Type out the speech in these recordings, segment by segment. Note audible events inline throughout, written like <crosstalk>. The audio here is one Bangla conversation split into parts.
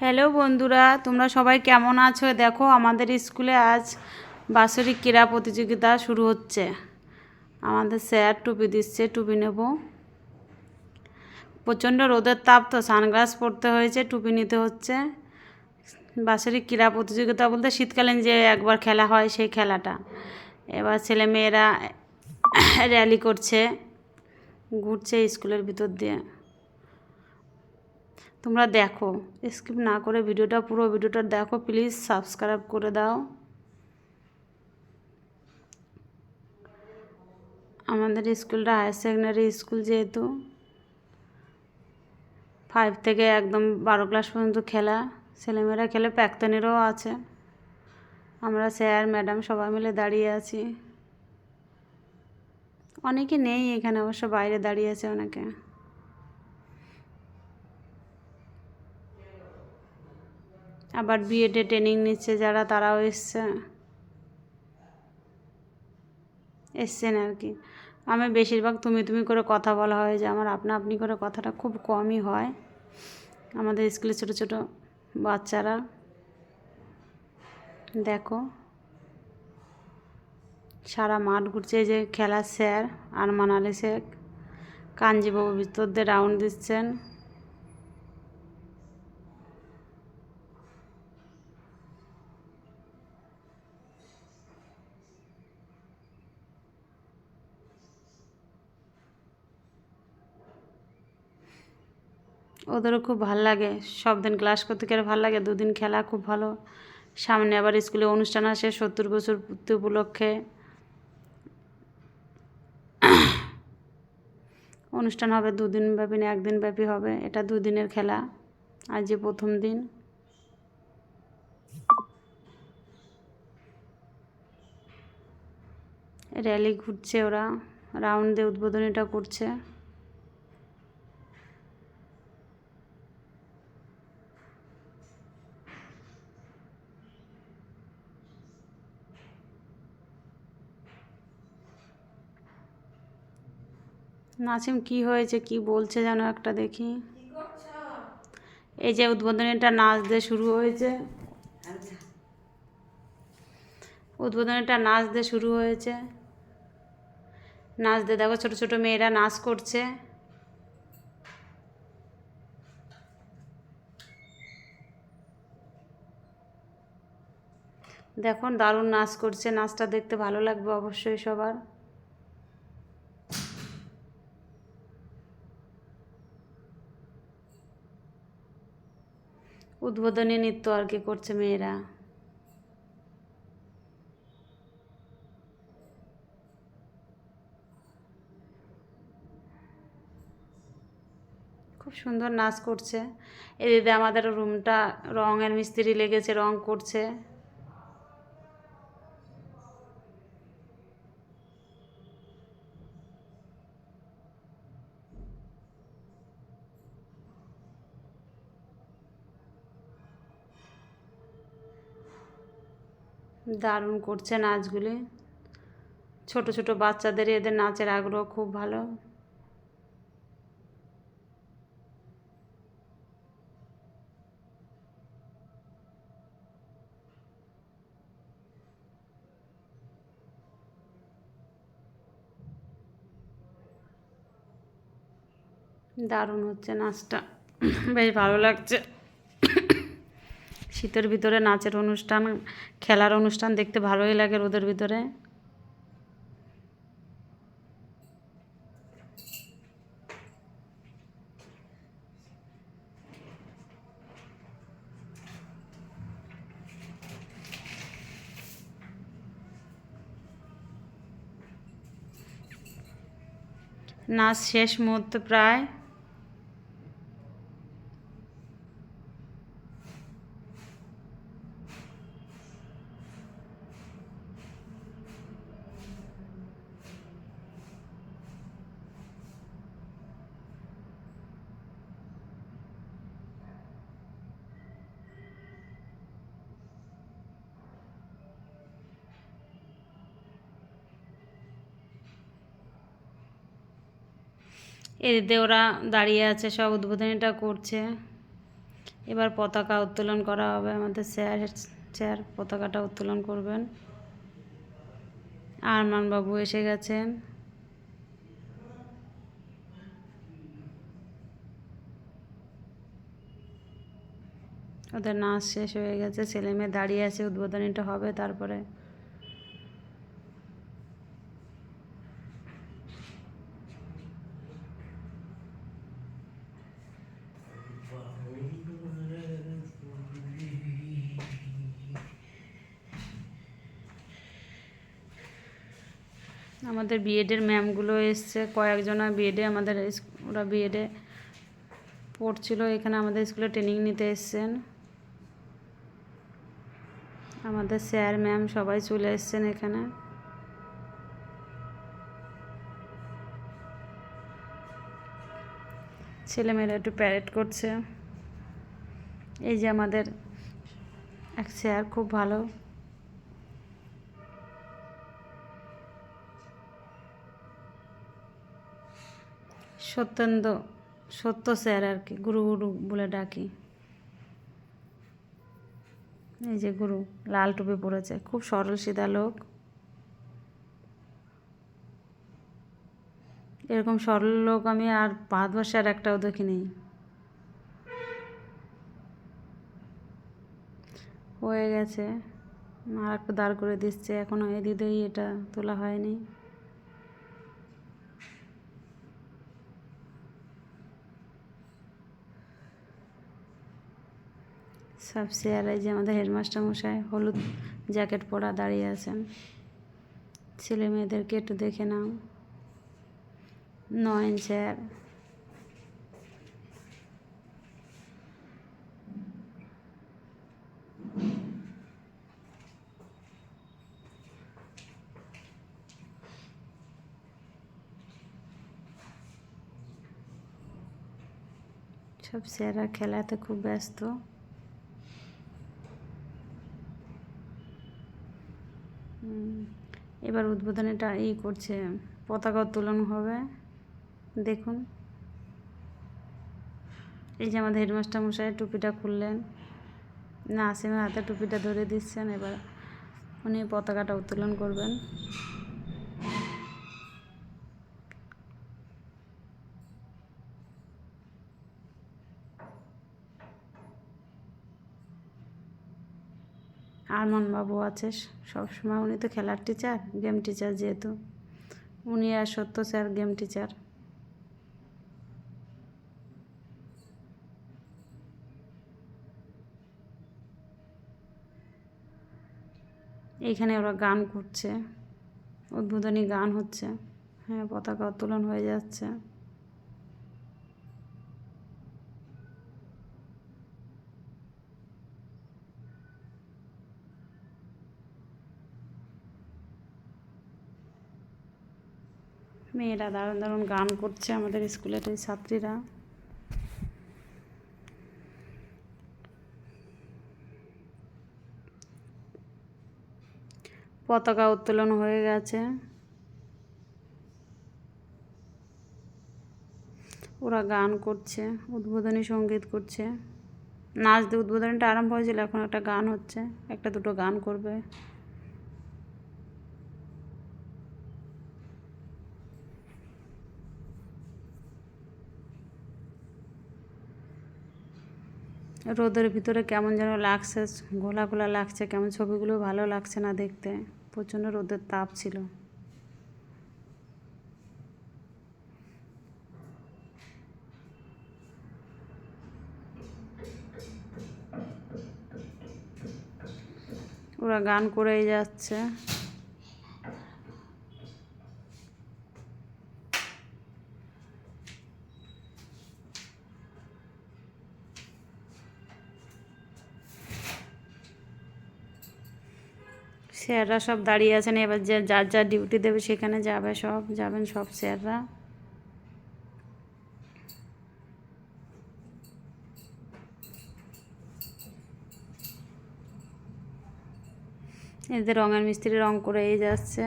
হ্যালো বন্ধুরা, তোমরা সবাই কেমন আছো? দেখো, আমাদের স্কুলে আজ বাৎসরিক ক্রীড়া প্রতিযোগিতা শুরু হচ্ছে। আমাদের স্যার টুপি দিচ্ছে, টুপি নেব। প্রচণ্ড রোদের তাপ তো, সানগ্লাস পরতে হয়েছে, টুপি নিতে হচ্ছে। বাৎসরিক ক্রীড়া প্রতিযোগিতা বলতে শীতকালীন যে একবার খেলা হয়, সেই খেলাটা। এবার ছেলে মেয়েরা <coughs> র্যালি করছে, ঘুরছে স্কুলের ভিতর দিয়ে। তোমরা দেখো স্কিপ না করে ভিডিওটা, পুরো ভিডিওটা দেখো প্লিজ সাবস্ক্রাইব করে দাও। আমাদের স্কুলটা হায়ার সেকেন্ডারি স্কুল যেহেতু ফাইভ থেকে একদম বারো ক্লাস পর্যন্ত খেলা, ছেলেমেয়েরা খেলে প্রাক্তনেরও আছে। আমরা স্যার ম্যাডাম সবাই মিলে দাঁড়িয়ে আছি। অনেকে নেই এখানে, অবশ্য বাইরে দাঁড়িয়ে আছে অনেকে। আবার বিএডে ট্রেনিং নিচ্ছে যারা, তারাও এসছে। এসছেন আর কি। আমি বেশিরভাগ তুমি তুমি করে কথা বলা হয় যে আমার আপনা আপনি করে কথাটা খুব কমই হয়। আমাদের স্কুলে ছোটো ছোটো বাচ্চারা। দেখো। সারা মাঠ ঘুরছে যে খেলার স্যার, আরমান আলী শেখ কাঞ্জিবাবু ভিতর দিয়ে রাউন্ড দিচ্ছেন। ওদেরও খুব ভালো লাগে। সব দিন ক্লাস করতে গেলে ভালো লাগে, দুদিন খেলা খুব ভালো। সামনে আবার স্কুলে অনুষ্ঠান আসে সত্তর বছর পূর্তি উপলক্ষে। অনুষ্ঠান হবে দুদিন ব্যাপী না, একদিন ব্যাপী হবে। এটা দুদিনের খেলা, আজ যে প্রথম দিন। র্যালি ঘুরছে ওরা, রাউন্ড দিয়ে উদ্বোধনীটা করছে। নাসিম, কি হয়েছে? কি বলছে যেন একটা দেখি। এই যে উদ্বোধনীটা নাচ দিয়ে শুরু হয়েছে। উদ্বোধনীটা নাচ দিয়ে শুরু হয়েছে। নাচ দিয়ে দেখো ছোটো ছোটো মেয়েরা নাচ করছে। দেখুন দারুণ নাচ করছে। নাচটা দেখতে ভালো লাগবে অবশ্যই সবার। উদ্বোধনী নৃত্য আর কি করছে মেয়েরা। খুব সুন্দর নাচ করছে। এদিকে আমাদের রুমটা রঙের মিস্ত্রি লেগেছে, রং করছে। দারুণ করছে নাচগুলি। ছোট ছোট বাচ্চাদের এদের নাচের আগ্রহ খুব ভালো। দারুণ হচ্ছে নাচটা। বেশ ভালো লাগছে। শীতের ভিতরে নাচের অনুষ্ঠান, খেলার অনুষ্ঠান দেখতে ভালোই লাগে রোদের ভিতরে। নাচ শেষ মুহূর্তে প্রায় এদিকে ওরা দাঁড়িয়ে আছে, সব উদ্বোধনীটা করছে। এবার পতাকা উত্তোলন করা হবে। আমাদের স্যার স্যার পতাকাটা উত্তোলন করবেন। আরমান বাবু এসে গেছেন। ওদের নাচ শেষ হয়ে গেছে। ছেলে মেয়ে দাঁড়িয়ে আছে, উদ্বোধনীটা হবে, তারপরে আমাদের বিএডের ম্যামগুলো এসছে, কয়েকজনা বিএডে আমাদের ওরা বিএডে পড়ছিল, এখানে আমাদের স্কুলে ট্রেনিং নিতে এসছেন। আমাদের স্যার ম্যাম সবাই চলে এসছেন এখানে। ছেলেমেয়েরা একটু প্যারেড করছে। এই যে আমাদের এক স্যার খুব ভালো। সত্যেন্দ্র, সত্য স্যার আর কি গুরু গুরু বলে ডাকি। এই যে গুরু, লাল টুপি পড়েছে খুব সরল সিধা লোক। এরকম সরল লোক আমি আর ভারতবর্ষে আর একটাও দেখিনি। হয়ে গেছে আর একটু দাঁড় করে দিচ্ছে এখনও এদিকেই এটা তোলা হয়নি। সব স্যার এই যে আমাদের হেডমাস্টার মশাই হলুদ জ্যাকেট পরা দাঁড়িয়ে আছেন। ছেলে মেয়েদেরকে একটু দেখে নাও। নয়ন স্যার সব স্যাররা খেলাতে খুব ব্যস্ত হুম, এবার উদ্বোধনীটা ই করছে, পতাকা উত্তোলন হবে। দেখুন। এই যে আমাদের হেডমাস্টার মশাই টুপিটা খুললেন। না নাসিমের হাতে টুপিটা ধরে দিচ্ছেন, এবার উনি পতাকাটা উত্তোলন করবেন। আরমান বাবু আছে, সবসময় উনি তো খেলার টিচার গেম টিচার যেহেতু। উনি আর সত্য স্যার গেম টিচার এইখানে ওরা গান করছে, উদ্বোধনী গান হচ্ছে হ্যাঁ পতাকা উত্তোলন হয়ে যাচ্ছে। মেয়েরা দারুণ দারুণ গান করছে আমাদের স্কুলের এই ছাত্রীরা। পতাকা উত্তোলন হয়ে গেছে। ওরা গান করছে, উদ্বোধনী সংগীত করছে। নাচ দিয়ে উদ্বোধনীটা আরম্ভ হয়েছিল, এখন একটা গান হচ্ছে, একটা দুটো গান করবে। রোদের ভিতরে কেমন যেন লাগছে, ঘোলা ঘোলা লাগছে, কেমন ছবিগুলো ভালো লাগছে না দেখতে। প্রচণ্ড রোদের তাপ ছিল। ওরা গান করেই যাচ্ছে। স্যাররা সব দাঁড়িয়ে আছেন, এবার যে যার যার ডিউটি দেবে সেখানে যাবে সব, যাবেন সব স্যাররা। এদের রঙের মিস্ত্রি রং করেই যাচ্ছে।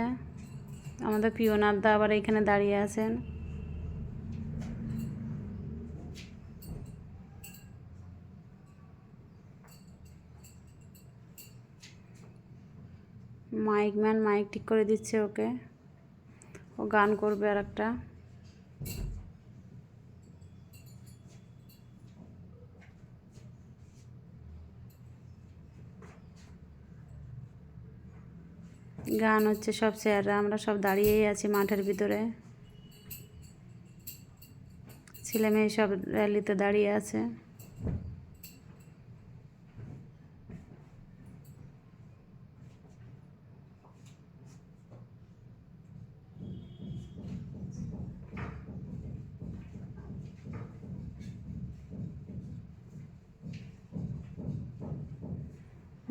আমাদের পিওনারদা আবার এখানে দাঁড়িয়ে আছেন। মাইক ম্যান মাইক ঠিক করে দিচ্ছে ওকে। ও গান করবে আর একটা গান হচ্ছে সব স্যাররা, আমরা সব দাঁড়িয়েই আছি মাঠের ভিতরে। ছেলে মেয়ে সব র্যালিতে দাঁড়িয়ে আছে।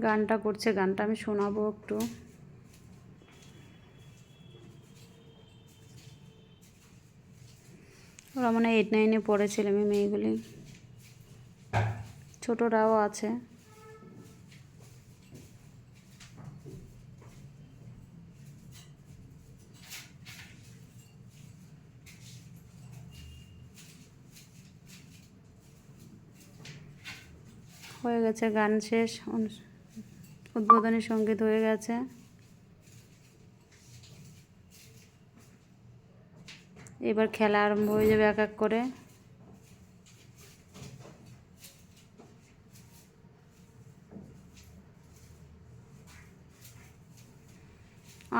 গানটা করছে, গানটা আমি শোনাবো একটু। ওরা মানে এইট নাইনে পড়ে ছেলে মেয়ে মেয়েগুলি। ছোটরাও আছে। হয়ে গেছে গান শেষ। উদ্বোধনী সংগীত হয়ে গেছে। এবার খেলা আরম্ভ হয়ে যাবে এক এক করে।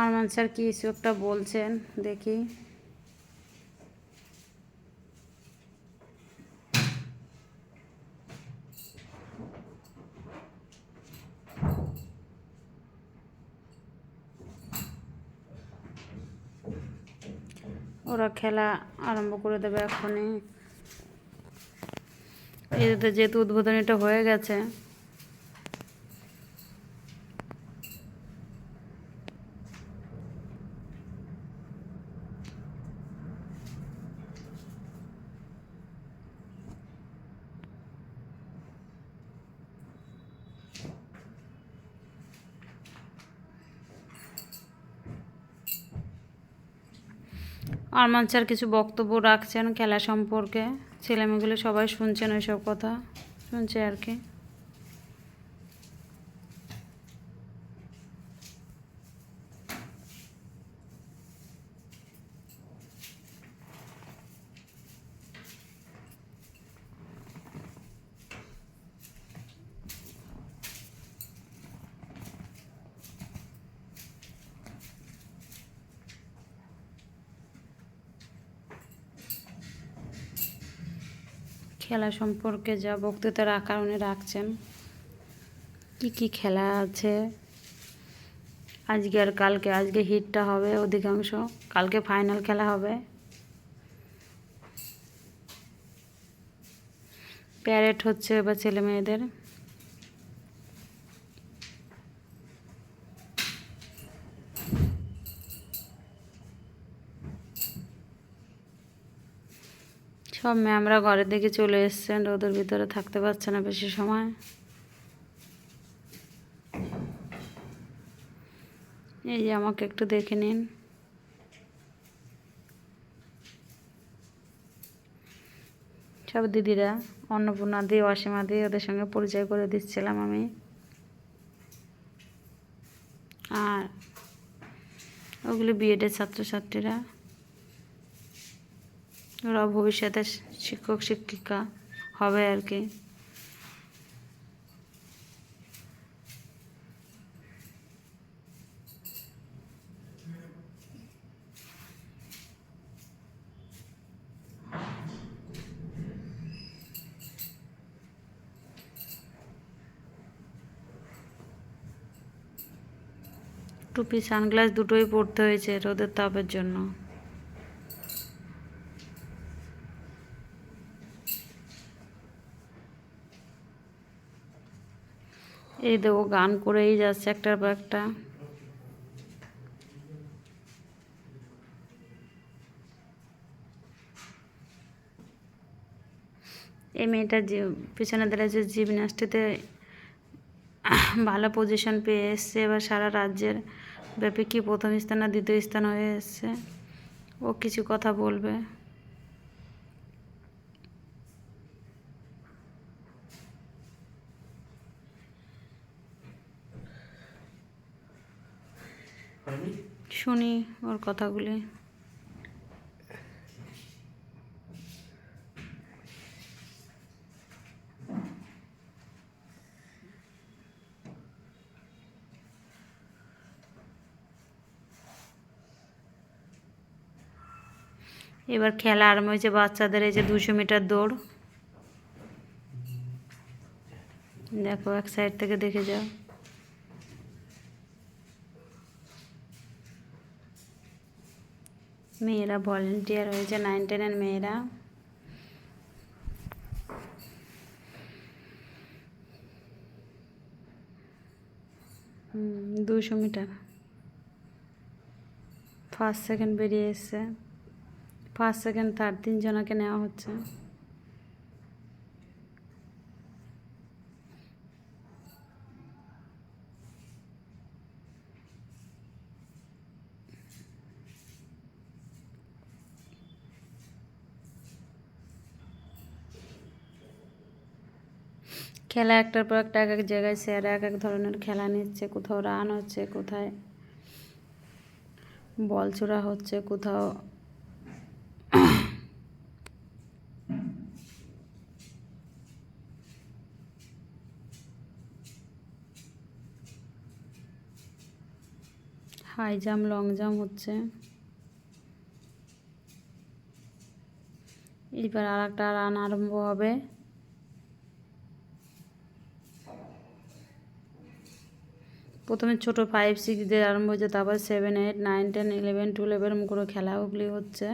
আরমান স্যার কি কিছু একটা বলছেন, দেখি। ওরা খেলা আরম্ভ করে দেবে এখনই। এদের যেহেতু উদ্বোধনীটা হয়ে গেছে আরমান স্যার কিছু বক্তব্য রাখছেন খেলা সম্পর্কে? ছেলেমেয়েগুলো সবাই শুনছেন ওইসব কথা? শুনছে আর কি। খেলা সম্পর্কে যা বক্তৃতার রাখার উনি রাখছেন, কী কী খেলা আছে? আজকে আর কালকে, আজকে হিটটা হবে অধিকাংশ। কালকে ফাইনাল খেলা হবে। প্যারেড হচ্ছে এবার ছেলে মেয়েদের। সব ম্যামরা ঘরের দিকে চলে এসছেন, রোদের ভিতরে থাকতে পারছে না বেশি সময়। এই যে আমাকে একটু দেখে নিন। সব দিদিরা, অন্নপূর্ণা দিয়ে অসীমা দিয়ে ওদের সঙ্গে পরিচয় করে দিচ্ছিলাম আমি। আর ওগুলি বিএডের ছাত্রছাত্রীরা। ওরা ভবিষ্যতে শিক্ষক, শিক্ষিকা হবে আর কি। টুপি, সানগ্লাস দুটোই পরতে হয়েছে রোদের তাপের জন্য। এই দেখো, গান করেই যাচ্ছে একটার পর একটা। এই মেয়েটা যে পিছনে দাঁড়িয়েছে জিমন্যাস্টিতে ভালো পজিশন পেয়ে এসছে। এবার সারা রাজ্যের ব্যাপী কি প্রথম স্থান না দ্বিতীয় স্থান হয়ে এসছে, ও কিছু কথা বলবে। শুনি ওর কথাগুলি। এবার খেলা আরম্ভ হয়েছে বাচ্চাদের, এই যে দুশো মিটার দৌড়। দেখো এক সাইড থেকে দেখে যাও। মেয়েরা ভলেন্টিয়ার হয়েছে নাইন টেনের মেয়েরা। দুশো মিটার। ফার্স্ট সেকেন্ড বেরিয়ে এসছে। ফার্স্ট সেকেন্ড থার্ড তিনজনকে নেওয়া হচ্ছে। খেলা একটার পর একটা এক এক জায়গায় স্যার এক এক ধরনের খেলা নিচ্ছে, কোথাও রান হচ্ছে, কোথায় বল ছোড়া হচ্ছে, কোথাও হাই জাম্প লং জাম্প হচ্ছে। এবার আর একটা রান আরম্ভ হবে। প্রথমে ছোট ফাইভ সিক্স দিয়ে আরম্ভ হয়েছে, তারপর seven eight nine ten eleven টুয়েলভের করে খেলাগুলি হচ্ছে।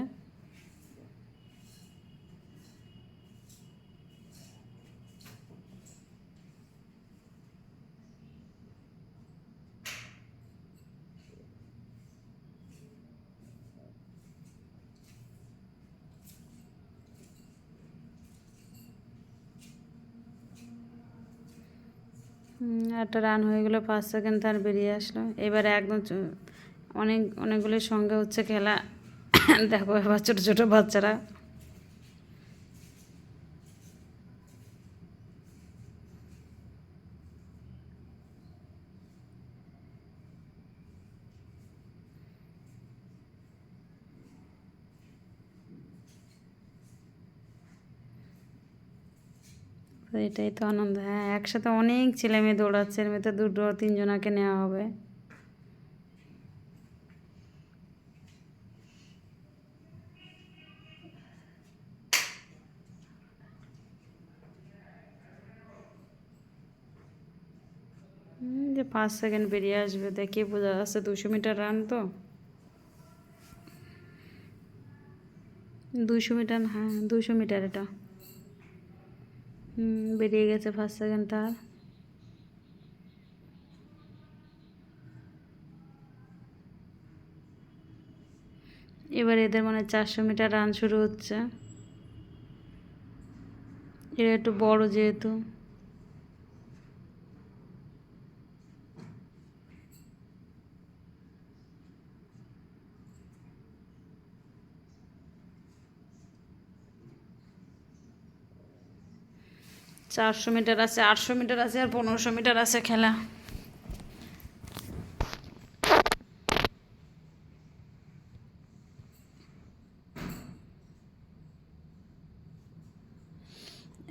একটা রান হয়ে গেলো, পাঁচ সেকেন্ড তার বেরিয়ে আসলো। এবারে একদম অনেক অনেকগুলির সঙ্গে হচ্ছে খেলা। <coughs> দেখো এবার ছোটো ছোটো বাচ্চারা। এটাই তো আনন্দ। হ্যাঁ একসাথে অনেক ছেলে মেয়ে দৌড়াচ্ছে, এর মধ্যে দুটো তিনজনাকে নেওয়া হবে। যে পাঁচ সেকেন্ড বেরিয়ে আসবে, দেখে বোঝা যাচ্ছে দুশো মিটার রান তো। দুশো মিটার হ্যাঁ দুশো মিটার এটা। বেরিয়ে গেছে ফার্স্ট সেকেন্ড থার্ড এবার এদের মানে চারশো মিটার রান শুরু হচ্ছে। এরা একটু বড় যেহেতু। চারশো মিটার আছে, আটশো মিটার আছে আর পনেরোশো মিটার আছে খেলা।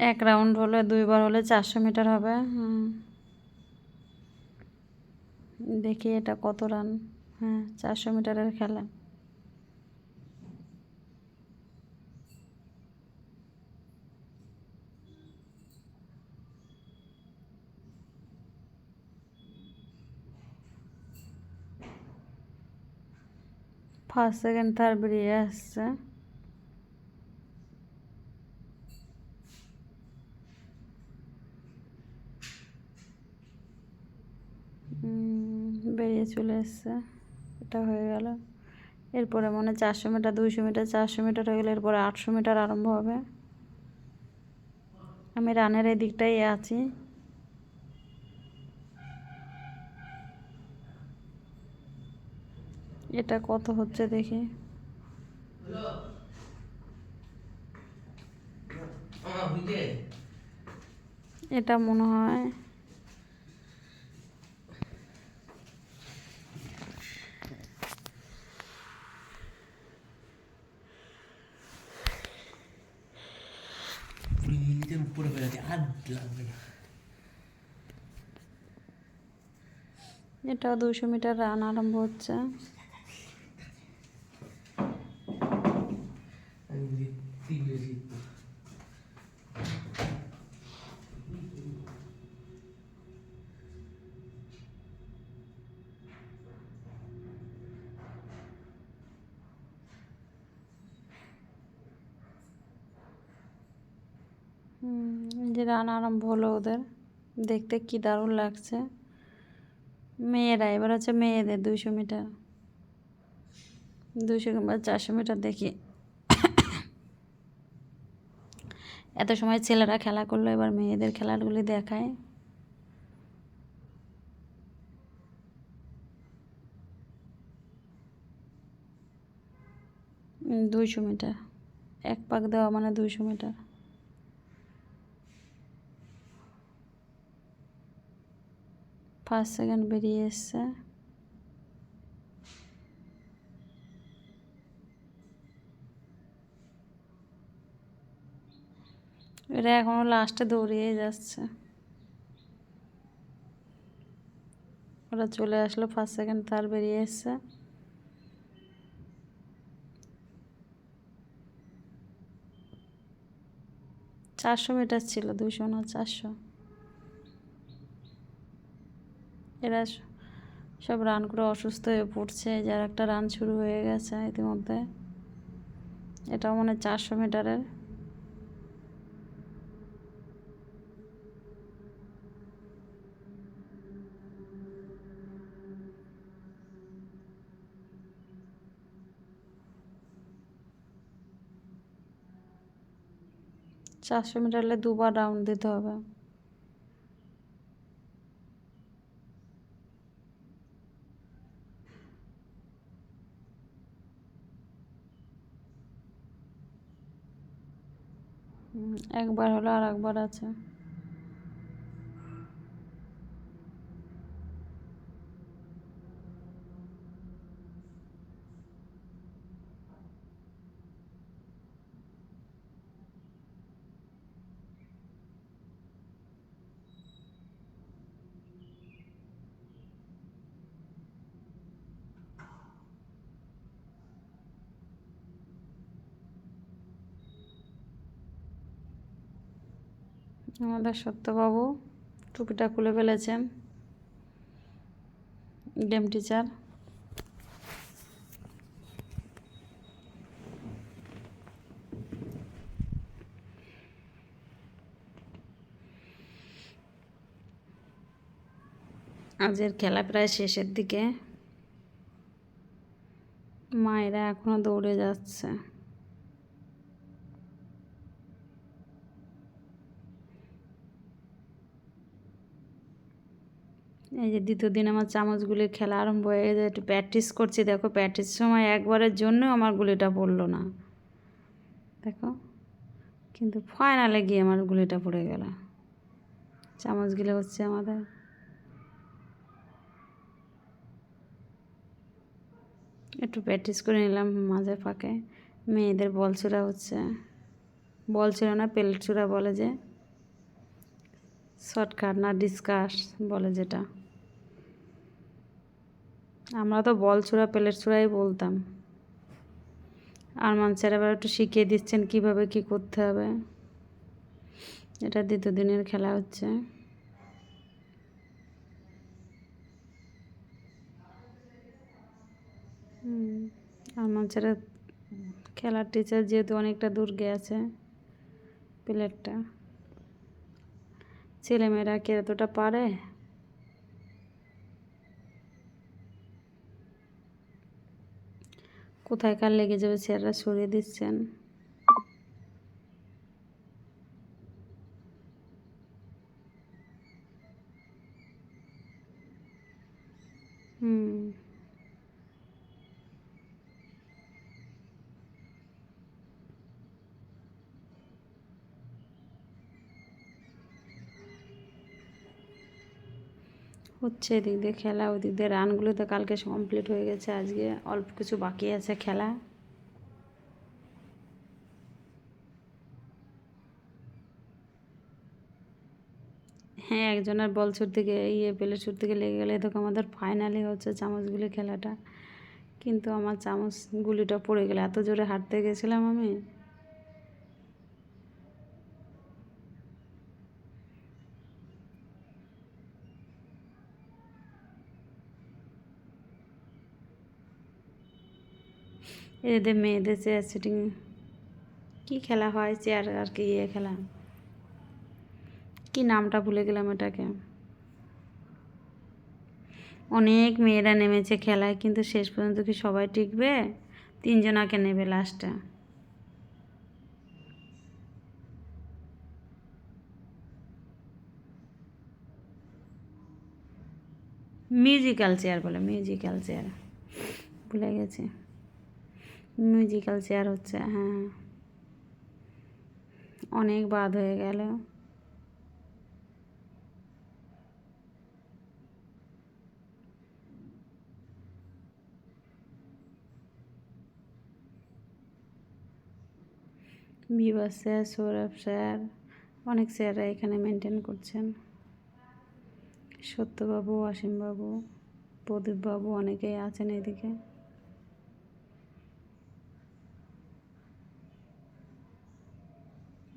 এক রাউন্ড হলে, দুইবার হলে চারশো মিটার হবে, হুম। দেখি এটা কত রান হ্যাঁ চারশো মিটারের খেলা। ফার্স্ট সেকেন্ড থার্ড বেরিয়ে আসছে বেরিয়ে চলে এসছে। এটা হয়ে গেল। এরপরে মনে চারশো মিটার, দুইশো মিটার, চারশো মিটার হয়ে গেলে। এরপরে আটশো মিটার আরম্ভ হবে। আমি রানের এই দিকটাই আছি। এটা কত হচ্ছে দেখি। এটা মনে হয়। এটা এটাও দুশো মিটার রান আরম্ভ হচ্ছে। যে রান আরম্ভ হলো ওদের। দেখতে কি দারুণ লাগছে। মেয়েরা, এবার হচ্ছে মেয়েদের দুইশো মিটার। দুইশো কিংবা চারশো মিটার দেখি। এত সময় ছেলেরা খেলা করল, এবার মেয়েদের খেলাগুলি দেখায়। দুইশো মিটার। এক পাক দেওয়া মানে দুইশো মিটার। ফার্স্ট সেকেন্ড বেরিয়ে এসছে। এরা এখনও লাস্টে দৌড়িয়ে যাচ্ছে। ওরা চলে আসলো ফার্স্ট সেকেন্ড তার বেরিয়ে এসছে। চারশো মিটার ছিল দুশো না চারশো। এরা সব রান করে অসুস্থ হয়ে পড়ছে, যার একটা রান শুরু হয়ে গেছে ইতিমধ্যে। এটাও মনে চারশো মিটারের চারশো মিটার দুবার রাউন্ড দিতে হবে। একবার হলো আর একবার আছে। আমাদের সত্যবাবু টুপিটা খুলে ফেলেছেন। গেম টিচার আজের খেলা প্রায় শেষের দিকে। মায়েরা এখনও দৌড়ে যাচ্ছে। এই যে দ্বিতীয় দিন আমার চামচগুলির খেলা আরম্ভ হয়ে গেছে, একটু প্র্যাকটিস করছি। দেখো প্র্যাকটিস সময় একবারের জন্য আমার গুলিটা পড়ল না। দেখো, কিন্তু ফাইনালে গিয়ে আমার গুলিটা পড়ে গেল। চামচগুলো হচ্ছে আমাদের। একটু প্র্যাকটিস করে নিলাম মাঝে ফাঁকে। মেয়েদের বল ছোড়া হচ্ছে। বল ছোড়া না, পেলেট ছোড়া বলে যে শর্টকাট না ডিসকাস বলে যেটা। আমরা তো বল ছোড়া প্লেট ছোড়াই বলতাম। আর মানুষের আবার একটু শিখিয়ে দিচ্ছেন কীভাবে কি করতে হবে। এটা দ্বিতীয় দিনের খেলা হচ্ছে। হুম, আর মানুষের খেলার টিচার যেহেতু অনেকটা দূর গেছে প্লেটটা ছেলেমেয়েরা কি এতটা পারে? কোথায় কার লেগে যাবে স্যাররা সরিয়ে দিচ্ছেন? হুম। হচ্ছে এদিক দিয়ে খেলা, ওদিক দিয়ে রানগুলো তো কালকে কমপ্লিট হয়ে গেছে, আজকে অল্প কিছু বাকি আছে খেলা। হ্যাঁ একজনের বল ছুট থেকে ইয়ে পেলে ছুট থেকে লেগে গেলে দেখো আমাদের ফাইনালি হচ্ছে চামচগুলি খেলাটা। কিন্তু আমার চামচ গুলিটা পড়ে গেলে, এত জোরে হাঁটতে গেছিলাম আমি। এদের মেয়েদের চেয়ার সিটিং কি খেলা হয়? চেয়ার আর কি ইয়ে খেলা। কি নামটা ভুলে গেলাম এটাকে। অনেক মেয়েরা নেমেছে খেলায়, কিন্তু শেষ পর্যন্ত কি সবাই টিকবে? তিনজনাকে নেবে লাস্টে মিউজিক্যাল চেয়ার বলে মিউজিক্যাল চেয়ার ভুলে গেছি। মিউজিক্যাল চেয়ার হচ্ছে হ্যাঁ। অনেক বাদ হয়ে গেল। বিভাস স্যার, সৌরভ স্যার, অনেক স্যাররা এখানে মেনটেন করছেন। সত্যবাবু, অসীমবাবু, প্রদীপবাবু অনেকেই আছেন এদিকে।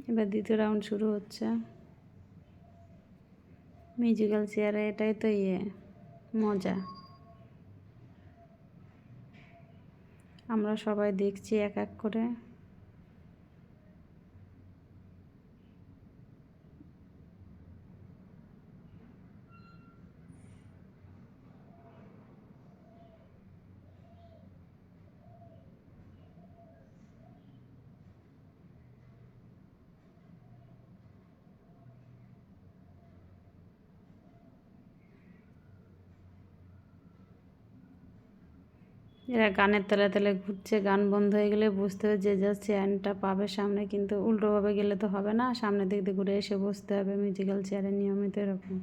এবার দ্বিতীয় রাউন্ড শুরু হচ্ছে। মিউজিক্যাল চেয়ারে এটাই তো ইয়ে মজা। আমরা সবাই দেখছি এক এক করে। এরা গানের তালে তালে ঘুরছে, গান বন্ধ হয়ে গেলে বুঝতে হবে যে যা চেয়ারটা পাবে সামনে, কিন্তু উল্টোভাবে গেলে তো হবে না। সামনের দিক দিয়ে ঘুরে এসে বসতে হবে মিউজিক্যাল চেয়ারে নিয়মিত এরকম।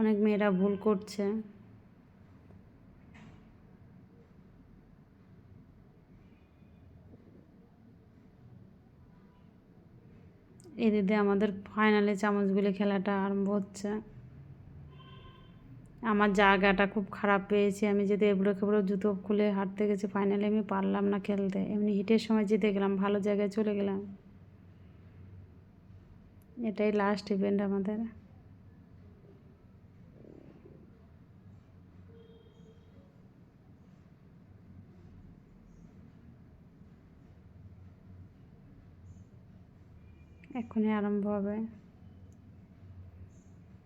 অনেক মেয়েরা ভুল করছে। এদিকে আমাদের ফাইনালে চামচগুলি খেলাটা আরম্ভ হচ্ছে। আমার জায়গাটা খুব খারাপ পেয়েছি। আমি যদি এবড়ো খেবড়ো জুতো খুলে হাঁটতে গেছি ফাইনালি আমি পারলাম না খেলতে। এমনি হিটের সময় জিতে গেলাম, ভালো জায়গায় চলে গেলাম। এটাই লাস্ট ইভেন্ট আমাদের। এখনই আরম্ভ হবে।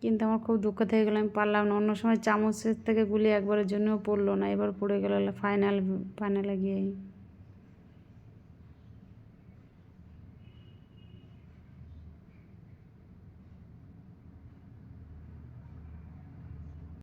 কিন্তু আমার খুব দুঃখ থেকে গেলো, আমি পারলাম না। অন্য সময় চামচের থেকে গুলি একবারের জন্যও পড়ল না, এবার পড়ে গেলো ফাইনাল ফাইনালে গিয়েই।